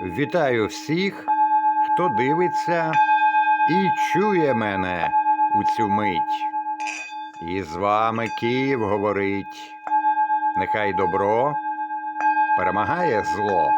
Вітаю всіх, хто дивиться і чує мене у цю мить. І з вами Київ говорить. Нехай добро перемагає зло.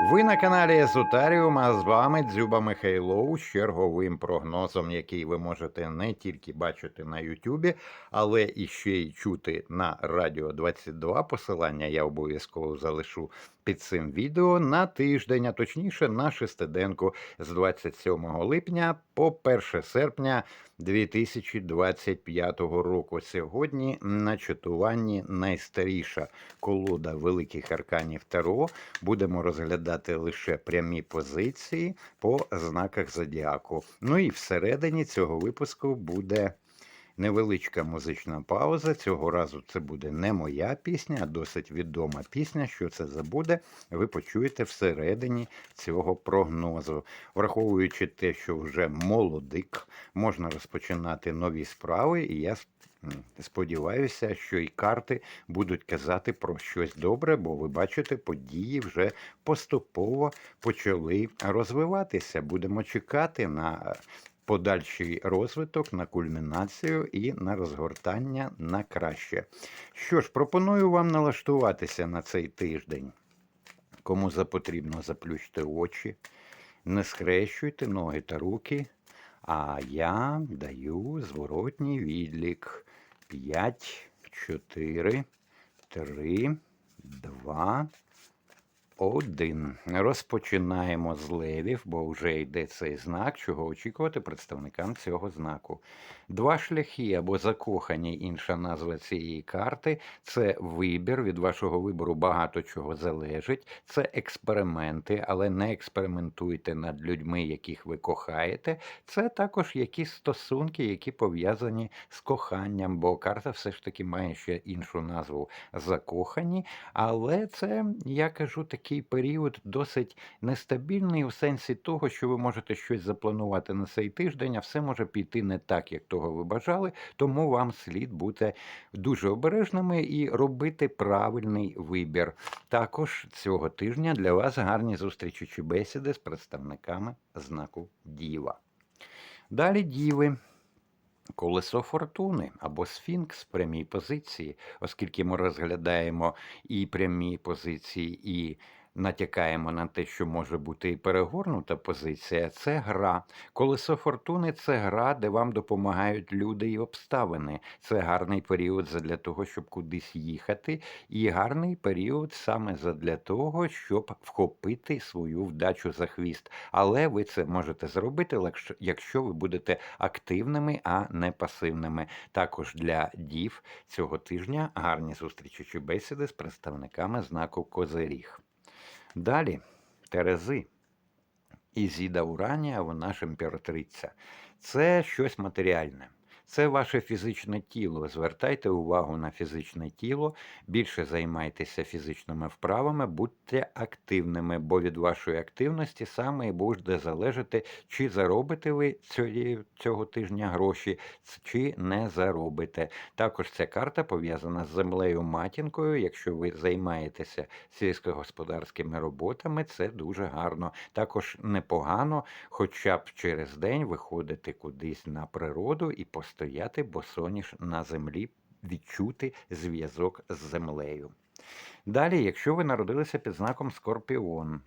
Ви на каналі Езотаріум, а з вами Дзюба Михайлов з черговим прогнозом, який ви можете не тільки бачити на Ютубі, але і ще й чути на Радіо 22. Посилання я обов'язково залишу під цим відео на тиждень, а точніше на шестиденку з 27 липня по 1 серпня 2025 року. Сьогодні на читуванні найстаріша колода великих арканів Таро. Будемо розглядати лише прямі позиції по знаках зодіаку. Ну і всередині цього випуску буде. Невеличка музична пауза. Цього разу це буде не моя пісня, а досить відома пісня. Що це забуде, ви почуєте всередині цього прогнозу. Враховуючи те, що вже молодик, можна розпочинати нові справи, і я сподіваюся, що і карти будуть казати про щось добре, бо ви бачите, події вже поступово почали розвиватися. Будемо чекати на подальший розвиток, на кульмінацію і на розгортання на краще. Що ж, пропоную вам налаштуватися на цей тиждень. Кому запотрібно, заплющте очі, не схрещуйте ноги та руки. А я даю зворотній відлік. 5, 4, 3, 2, один. Розпочинаємо з левів, бо вже йде цей знак, чого очікувати представникам цього знаку. Два шляхи або закохані, інша назва цієї карти це вибір. Від вашого вибору багато чого залежить. Це експерименти, але не експериментуйте над людьми, яких ви кохаєте. Це також якісь стосунки, які пов'язані з коханням, бо карта все ж таки має ще іншу назву закохані. Але це, я кажу, такий період досить нестабільний у сенсі того, що ви можете щось запланувати на цей тиждень, а все може піти не так, як того ви бажали. Тому вам слід бути дуже обережними і робити правильний вибір. Також цього тижня для вас гарні зустрічі чи бесіди з представниками знаку Діва. Далі Діви. Колесо фортуни або сфінкс в прямій позиції, оскільки ми розглядаємо і прямі позиції, і натякаємо на те, що може бути і перегорнута позиція, це гра. Колесо фортуни це гра, де вам допомагають люди і обставини. Це гарний період для того, щоб кудись їхати, і гарний період саме для того, щоб вхопити свою вдачу за хвіст. Але ви це можете зробити, якщо ви будете активними, а не пасивними. Також для дів цього тижня гарні зустрічі чи бесіди з представниками знаку Козиріг. Далі Терези. Ізіда Уранія, вона ж імператриця. Це щось матеріальне. Це ваше фізичне тіло. Звертайте увагу на фізичне тіло, більше займайтеся фізичними вправами, будьте активними, бо від вашої активності саме і буде залежати, чи заробите ви цього тижня гроші, чи не заробите. Також ця карта пов'язана з землею матінкою. Якщо ви займаєтеся сільськогосподарськими роботами, це дуже гарно. Також непогано, хоча б через день виходити кудись на природу і поставити стояти босоніж на землі, відчути зв'язок з землею. Далі, якщо ви народилися під знаком Скорпіон,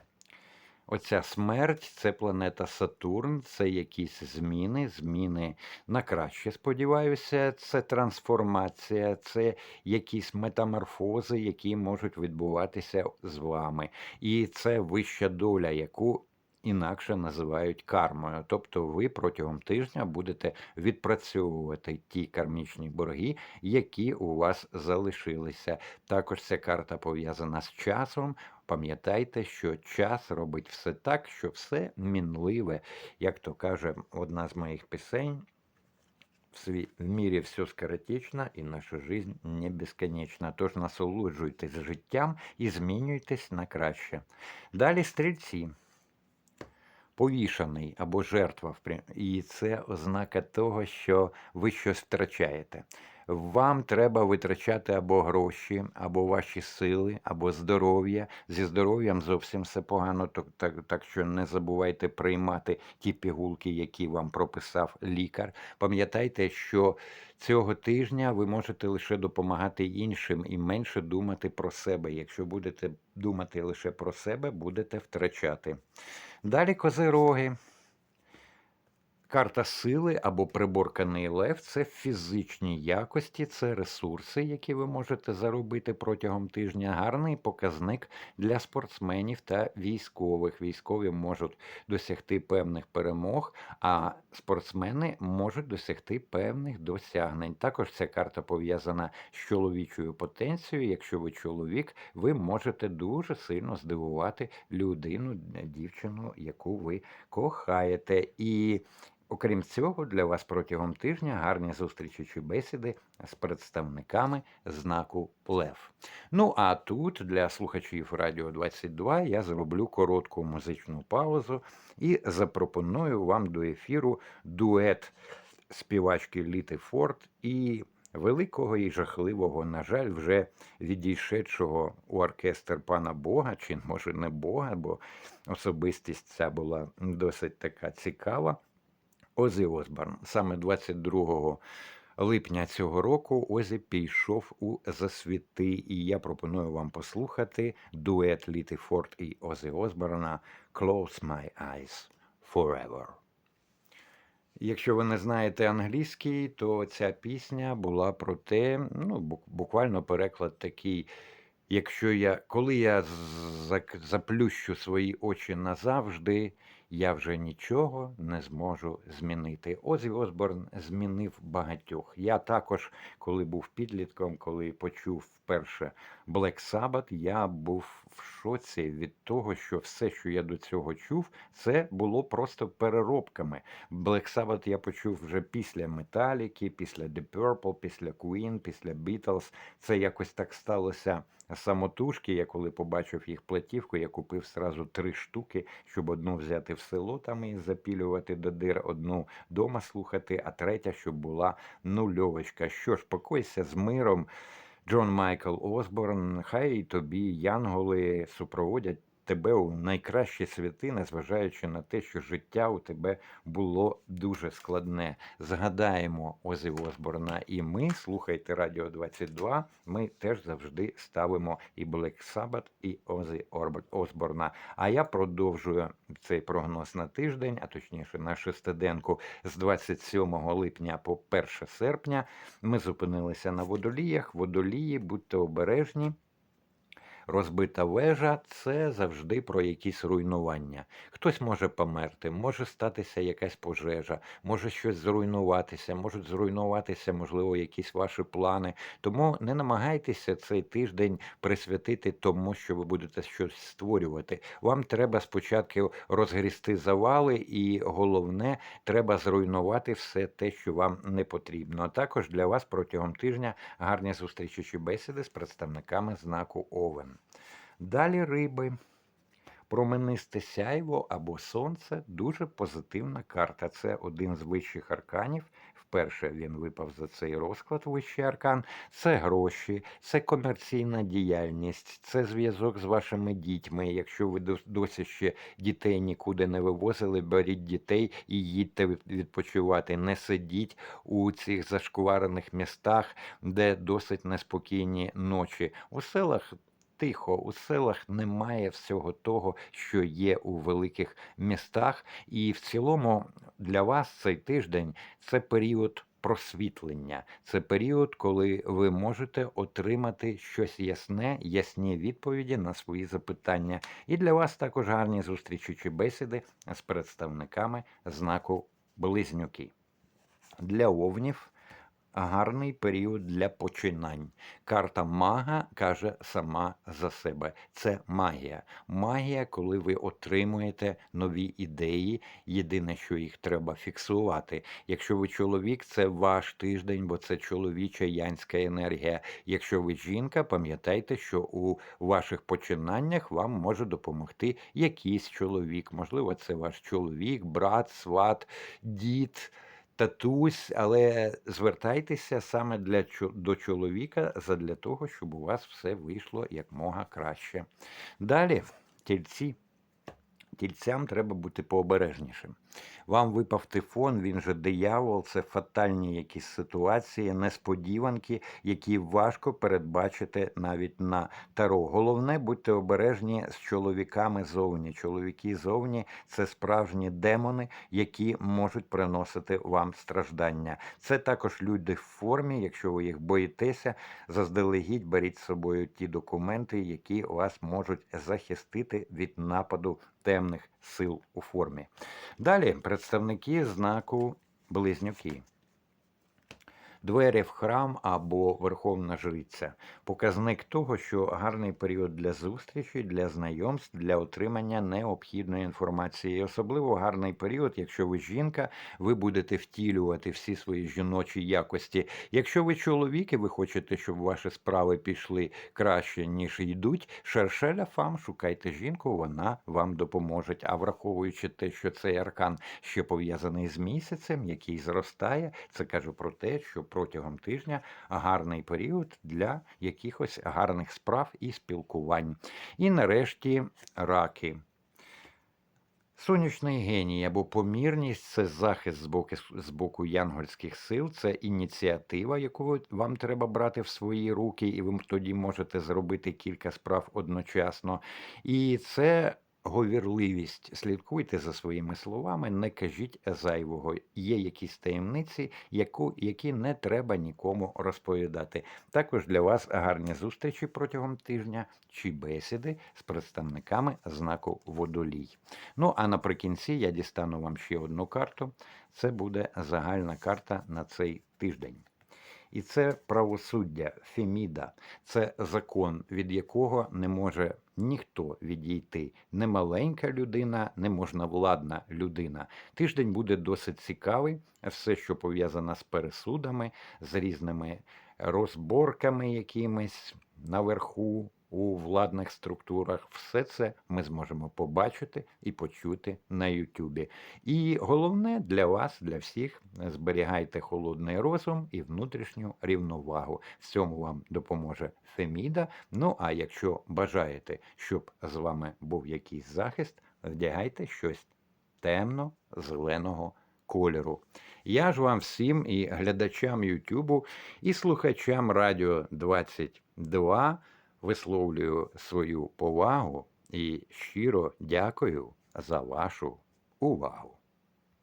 оця смерть це планета Сатурн, це якісь зміни, зміни на краще, сподіваюся, це трансформація, це якісь метаморфози, які можуть відбуватися з вами. І це вища доля, яку інакше називають кармою. Тобто ви протягом тижня будете відпрацьовувати ті кармічні борги, які у вас залишилися. Також ця карта пов'язана з часом. Пам'ятайте, що час робить все так, що все мінливе, як то каже одна з моїх пісень. В мірі все скоротечно, і наша жизнь не безконечна. Тож насолоджуйтесь життям і змінюйтесь на краще. Далі стрільці повішаний або жертва. І це ознака того, що ви щось втрачаєте. Вам треба витрачати або гроші, або ваші сили, або здоров'я. Зі здоров'ям зовсім все погано, то- так, так що не забувайте приймати ті пігулки, які вам прописав лікар. Пам'ятайте, що цього тижня ви можете лише допомагати іншим і менше думати про себе. Якщо будете думати лише про себе, будете втрачати. Далі козироги. Карта сили або приборканий лев це фізичні якості, це ресурси, які ви можете заробити протягом тижня. Гарний показник для спортсменів та військових. Військові можуть досягти певних перемог, а спортсмени можуть досягти певних досягнень. Також ця карта пов'язана з чоловічою потенцією. Якщо ви чоловік, ви можете дуже сильно здивувати людину, дівчину, яку ви кохаєте. І Окрім цього, для вас протягом тижня гарні зустрічі чи бесіди з представниками знаку Лев. Ну а тут для слухачів Радіо 22 я зроблю коротку музичну паузу і запропоную вам до ефіру дует співачки Літи Форд і великого і жахливого, на жаль, вже відійшедшого у оркестр пана Бога, чи може не Бога, бо особистість ця була досить така цікава. Озі Осборн. Саме 22 липня цього року Озі пішов у засвіти, і я пропоную вам послухати дует Літи Форд і Озі Осборна «Close my eyes forever». Якщо ви не знаєте англійський, то ця пісня була про те, ну, буквально переклад такий. Якщо я, коли я заплющу свої очі назавжди, я вже нічого не зможу змінити. Озі Осборн змінив багатьох. Я також, коли був підлітком, коли почув вперше Black Sabbath, я був в шоці від того, що все, що я до цього чув, це було просто переробками. Black Sabbath я почув вже після Металіки, після The Purple, після Queen, після Beatles. Це якось так сталося самотужки. Я коли побачив їх платівку, я купив сразу три штуки, щоб одну взяти в село там і запілювати до дир, одну дома слухати, а третя, щоб була нульовочка. Що ж, покойся з миром. Джон Майкл Осборн, хай тобі янголи супроводять тебе у найкращі святи, незважаючи на те, що життя у тебе було дуже складне. Згадаємо Озі Осборна, і ми слухайте Радіо 22. Ми теж завжди ставимо і Black Sabbath, і Озі Осборна. А я продовжую цей прогноз на тиждень, а точніше на шестиденку з 27 липня по 1 серпня. Ми зупинилися на водоліях. Водолії, будьте обережні. Розбита вежа це завжди про якісь руйнування. Хтось може померти, може статися якась пожежа, може щось зруйнуватися, можуть зруйнуватися, можливо, якісь ваші плани. Тому не намагайтеся цей тиждень присвятити тому, що ви будете щось створювати. Вам треба спочатку розгрісти завали, і головне, треба зруйнувати все те, що вам не потрібно. А також для вас протягом тижня гарні зустрічі чи бесіди з представниками знаку Овен. Далі риби. Променисте сяйво або сонце дуже позитивна карта. Це один з вищих арканів. Вперше він випав за цей розклад, вищий аркан. Це гроші, це комерційна діяльність, це зв'язок з вашими дітьми. Якщо ви досі ще дітей нікуди не вивозили, беріть дітей і їдьте відпочивати. Не сидіть у цих зашкварених містах, де досить неспокійні ночі. У селах тихо, у селах немає всього того, що є у великих містах. І в цілому для вас цей тиждень це період. Просвітлення це період, коли ви можете отримати щось ясне, ясні відповіді на свої запитання. І для вас також гарні зустрічі чи бесіди з представниками знаку Близнюки. Для овнів гарний період для починань. Карта мага каже сама за себе. Це магія. Магія, коли ви отримуєте нові ідеї. Єдине, що їх треба фіксувати. Якщо ви чоловік, це ваш тиждень, бо це чоловіча янська енергія. Якщо ви жінка, пам'ятайте, що у ваших починаннях вам може допомогти якийсь чоловік. Можливо, це ваш чоловік, брат, сват, дід татусь, але звертайтеся саме для, до чоловіка задля того, щоб у вас все вийшло якмога краще. Далі, тільці. Тільцям треба бути пообережнішим. Вам випав тифон, він же диявол, це фатальні якісь ситуації, несподіванки, які важко передбачити навіть на таро. Головне, будьте обережні з чоловіками зовні. Чоловіки зовні це справжні демони, які можуть приносити вам страждання. Це також люди в формі. Якщо ви їх боїтеся, заздалегідь беріть з собою ті документи, які вас можуть захистити від нападу темних сил у формі. Далі представники знаку Близнюки. Двері в храм або Верховна Жриця показник того, що гарний період для зустрічі, для знайомств, для отримання необхідної інформації. І особливо гарний період, якщо ви жінка, ви будете втілювати всі свої жіночі якості. Якщо ви чоловік і ви хочете, щоб ваші справи пішли краще, ніж йдуть, шершеля фам, шукайте жінку, вона вам допоможе. А враховуючи те, що цей аркан ще пов'язаний з місяцем, який зростає, це каже про те, що протягом тижня гарний період для якихось гарних справ і спілкувань. І нарешті раки. Сонячний геній або помірність це захист з боку, з боку янгольських сил, це ініціатива, яку вам треба брати в свої руки, і ви тоді можете зробити кілька справ одночасно. І це говірливість. Слідкуйте за своїми словами, не кажіть зайвого. Є якісь таємниці, яку, які не треба нікому розповідати. Також для вас гарні зустрічі протягом тижня чи бесіди з представниками знаку водолій. Ну, а наприкінці я дістану вам ще одну карту. Це буде загальна карта на цей тиждень. І це правосуддя, Феміда, це закон, від якого не може ніхто відійти. Не маленька людина, не можновладна людина. Тиждень буде досить цікавий. Все, що пов'язано з пересудами, з різними розборками якимись наверху у владних структурах, все це ми зможемо побачити і почути на Ютубі. І головне для вас, для всіх, зберігайте холодний розум і внутрішню рівновагу. В цьому вам допоможе Феміда. Ну а якщо бажаєте, щоб з вами був якийсь захист, вдягайте щось темно-зеленого кольору. Я ж вам всім і глядачам Ютубу, і слухачам Радіо 22 висловлюю свою повагу і щиро дякую за вашу увагу.